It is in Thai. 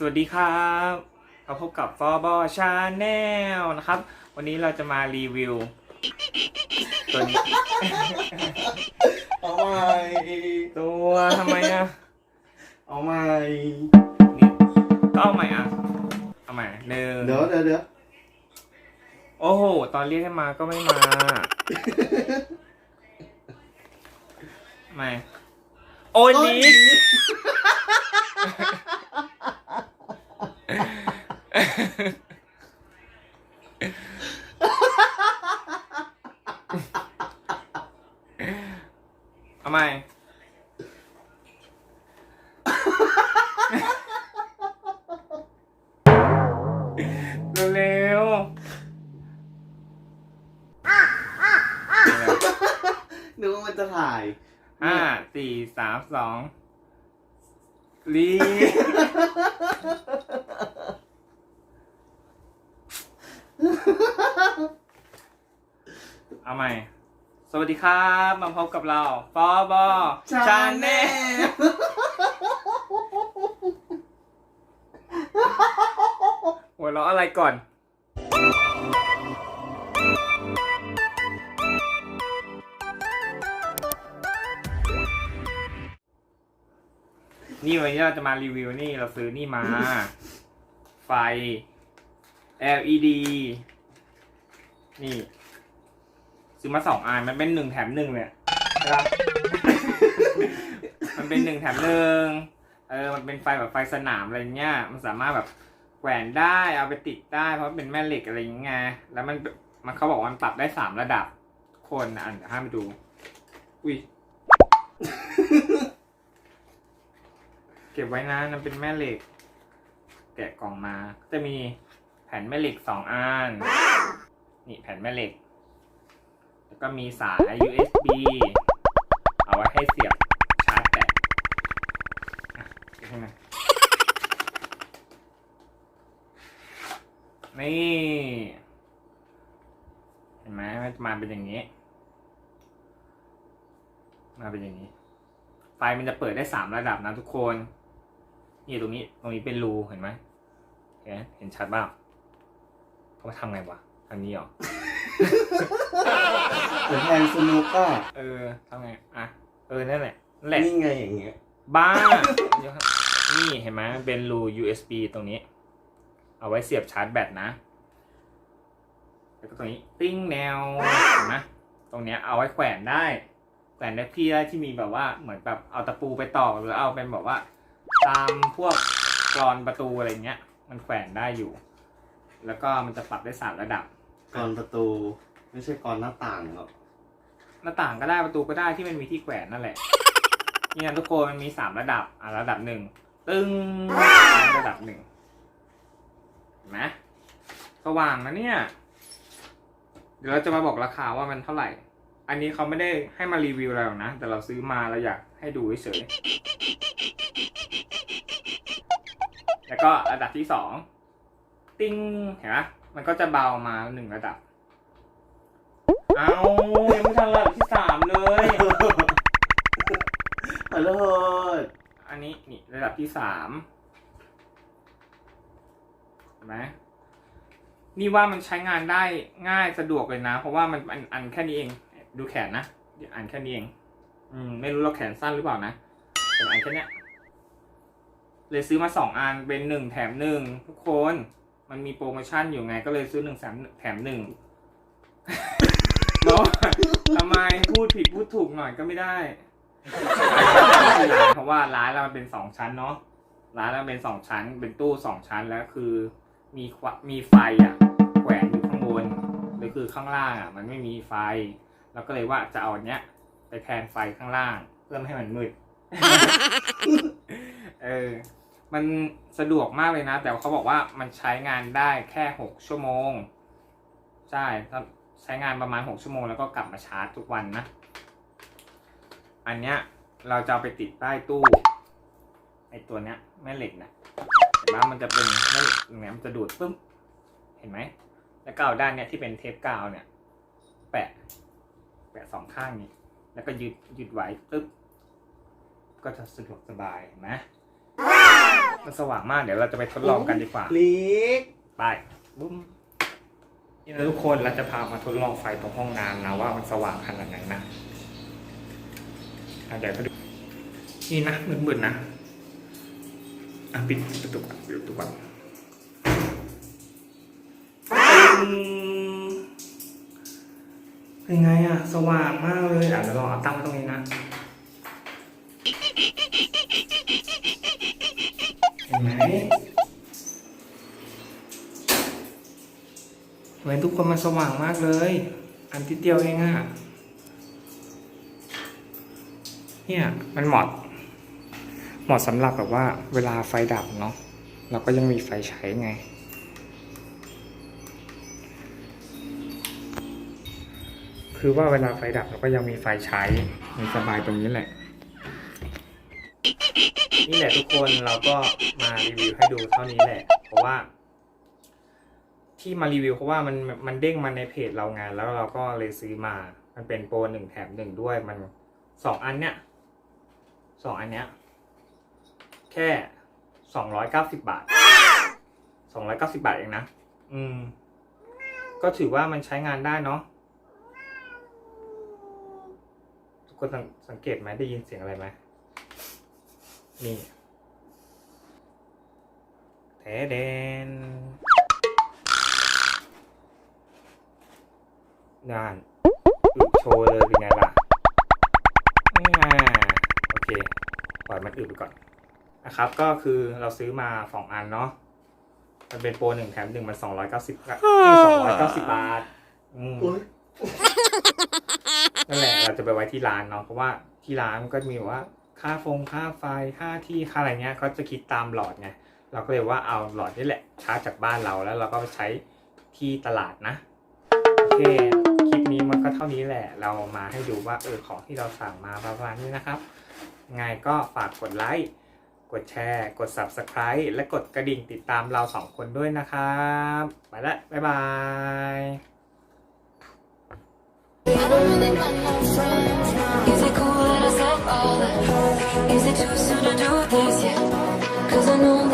สวัสดีครับมาพบกับฟอบอชาแนลนะครับ วันนี้เราจะมารีวิวตัวนี้เอาใหม่ตัวทำไมอะเอาใหม่นี่ก็เอาใหม่อะเอาใหม่หนึ่งเดี๋ยวเดี๋ยวเดี๋ยวโอ้โห ตอนเรียกให้มาก็ไม่มาไม่โอ้ยนิ จะถ่ายห้าสี่สามสองลีเอาใหม่ สวัสดีครับ มาพบกับเราฟอบอชาแนลหัวเราะอะไรก่อน นี่วันนี้เราจะมารีวิวนี่เราซื้อนี่มา ไฟ LED นี่ ซื้อมาสองอันมันเป็นหนึ่งแถมหนึ่งเลยนะครับ มันเป็นหนึ่งแถมหนึ่งเออ มันเป็นไฟแบบไฟสนามอะไรเงี้ย มันสามารถแบบแขวนได้เอาไปติดได้ เพราะมันเป็นแม่เหล็กอะไรอย่างเงี้ยแล้วมันมันเขาบอกว่ามันปรับได้สามระดับคนอะเดี๋ยวให้มาดู อุ้ยเก็บไว้นะมันเป็นแม่เหล็ก แกะกล่องมา จะมีแผ่นแม่เหล็กสองอัน นี่แผ่นแม่เหล็ก แล้วก็มีสาย USB เอาไว้ให้เสียบชาร์จแบตอะใช่ไหมนี่ เห็นไหมมันมาเป็นอย่างนี้ มาเป็นอย่างนี้ ไฟมันจะเปิดได้สามระดับนะทุกคน นี่ตรงนี้ตรงนี้เป็นรูเห็นไหมเห็นไหมเห็นชัดบ้างเขามาทำไงวะทางนี้เหรอเหมือนแทงสนุกก็เออทำไงอะเออนั่นแหละนั่นแหละนี่ไงอย่างเงี้ยบ้าเดี๋ยวครับนี่เห็นไหมมันเป็นรู USB ตรงนี้ เอาไว้เสียบชาร์จแบตนะแล้วก็ตรงนี้ติ้งแนวเห็นไหมตรงเนี้ยเอาไว้แขวนได้แขวนได้ที่ได้ที่มีแบบว่าเหมือนแบบเอาตะปูไปตอกหรือเอาเป็นแบบว่า ตามพวกกรอนประตูอะไรเงี้ย มันแขวนได้อยู่ แล้วก็มันจะปรับได้สามระดับก่อนประตู ไม่ใช่ก่อนหน้าต่างหรอกหน้าต่างก็ได้ประตูก็ได้ที่มันมีที่แขวนนั่นแหละนี่นะทุกคนมันมีสามระดับอะระดับหนึ่งตึ้งระดับหนึ่งเห็นไหมสว่างนะเนี่ย เดี๋ยวเราจะมาบอกราคาว่ามันเท่าไหร่ อันนี้เขาไม่ได้ให้มารีวิวอะไรหรอกนะ แต่เราซื้อมาเราอยากให้ดูเฉย แล้วก็ระดับที่สองติ้งเห็นไหมมันก็จะเบามาหนึ่งระดับ เอายังไม่ทันระดับที่สามเลยขอโทษอันนี้นี่ระดับที่สามเห็นไหมนี่ว่ามันใช้งานได้ง่ายสะดวกเลยนะ เพราะว่ามันอันอันแค่นี้เอง ดูแขนนะเดี๋ยวอันแค่นี้เอง อืมไม่รู้เราแขนสั้นหรือเปล่านะแต่อันแค่เนี้ย เลยซื้อมาสองอันเป็นหนึ่งแถมหนึ่งทุกคนมันมีโปรโมชั่นอยู่ไง ก็เลยซื้อหนึ่งแถมแถมหนึ่งเนาะทำไมพูดผิดพูดถูกหน่อยก็ไม่ได้ เพราะว่าร้านเรามันเป็นสองชั้นเนาะร้านเราเป็นสองชั้น เป็นตู้สองชั้นแล้วคือ มีควมีไฟอะแขวนอยู่ข้างบนหรือคือข้างล่างอะ มันไม่มีไฟ เราก็เลยว่าจะเอาเนี้ยไปแทนไฟข้างล่าง เพื่อไม่ให้มันมืด มันสะดวกมากเลยนะ แต่เขาบอกว่ามันใช้งานได้แค่หกชั่วโมง ใช่ใช้งานประมาณหกชั่วโมงแล้วก็กลับมาชาร์จทุกวันนะ อันเนี้ยเราจะเอาไปติดใต้ตู้ไอตัวเนี้ยแม่เหล็กนะเห็นไหมมันจะเป็นแม่เหล็กอย่างเงี้ยมันจะดูดปึ้มเห็นไหมแล้วก็เอาด้านเนี้ยที่เป็นเทปกาวเนี่ย แปะ แปะสองข้างนี้ แล้วก็ยึดยึดไว้ปึ๊บก็จะสะดวกสบายเห็นไหม มันสว่างมากเดี๋ยวเราจะไปทดลองกันดีกว่า ลิกไปบุ้มนี่นะทุกคนเราจะพามาทดลองไฟตรงห้องน้ำนะว่ามันสว่างขนาดไหนนะอะเดี๋ยวก็ดูนี่นะมืดๆนะอะปิดประตูก่อนปิดประตูก่อนอืมเป็นไงอะสว่างมากเลยอะเดี๋ยวลองเอาตั้งไว้ตรงนี้นะเห็นไหมทำไมทุกคนมันสว่างมากเลย อันทิดเดียวเองอะเนี่ยมันเหมาะเหมาะสำหรับแบบว่า เวลาไฟดับเนาะเราก็ยังมีไฟใช้ไง คือว่าเวลาไฟดับเราก็ยังมีไฟใช้มันสบายตรงนี้แหละ นี่แหละทุกคนเราก็มารีวิวให้ดูเท่านี้แหละ เพราะว่า ที่มารีวิวเพราะว่ามันมันเด้งมาในเพจเราไงแล้วเราก็เลยซื้อมา มันเป็นโปรหนึ่งแถมหนึ่งด้วยมันสองอันเนี้ยสองอันเนี้ยแค่สองร้อยเก้าสิบบาทสองร้อยเก้าสิบาทเองนะอืม ก็ถือว่ามันใช้งานได้เนาะทุกคนสังเกตไหมได้ยินเสียงอะไรไหม นี่แทเดนงานอึโชว์เลยเป็นไงล่ะอ่าโอเคปล่อยมันอึไปก่อนนะครับ ก็คือเราซื้อมาสองอันเนาะมันเป็นโปรหนึ่งแถมหนึ่งมันสองร้อยเก้าสิบสองร้อยเก้าสิบบาทอืมโอ๊ยนั่นแหละเราจะไปไว้ที่ร้านเนาะเพราะว่าที่ร้านมันก็มีแบบว่า ค่าฟงค่าไฟค่าที่ค่าอะไรเงี้ยเขาจะคิดตามหลอดไงเราก็เลยว่าเอาหลอดนี่แหละชาร์จจากบ้านเราแล้วเราก็ไปใช้ที่ตลาดนะโอเคคลิปนี้มันก็เท่านี้แหละ เรามาให้ดูว่าเออของที่เราสั่งมาประมาณนี้นะครับไงก็ฝากกดไลค์กดแชร์ กด Subscribe และกดกระดิ่งติดตามเราสองคนด้วยนะครับไปละบ๊ายบาย I don't really got no friends. Is it cool that I all that? Is it too soon to do this? Yeah. Cause I know that.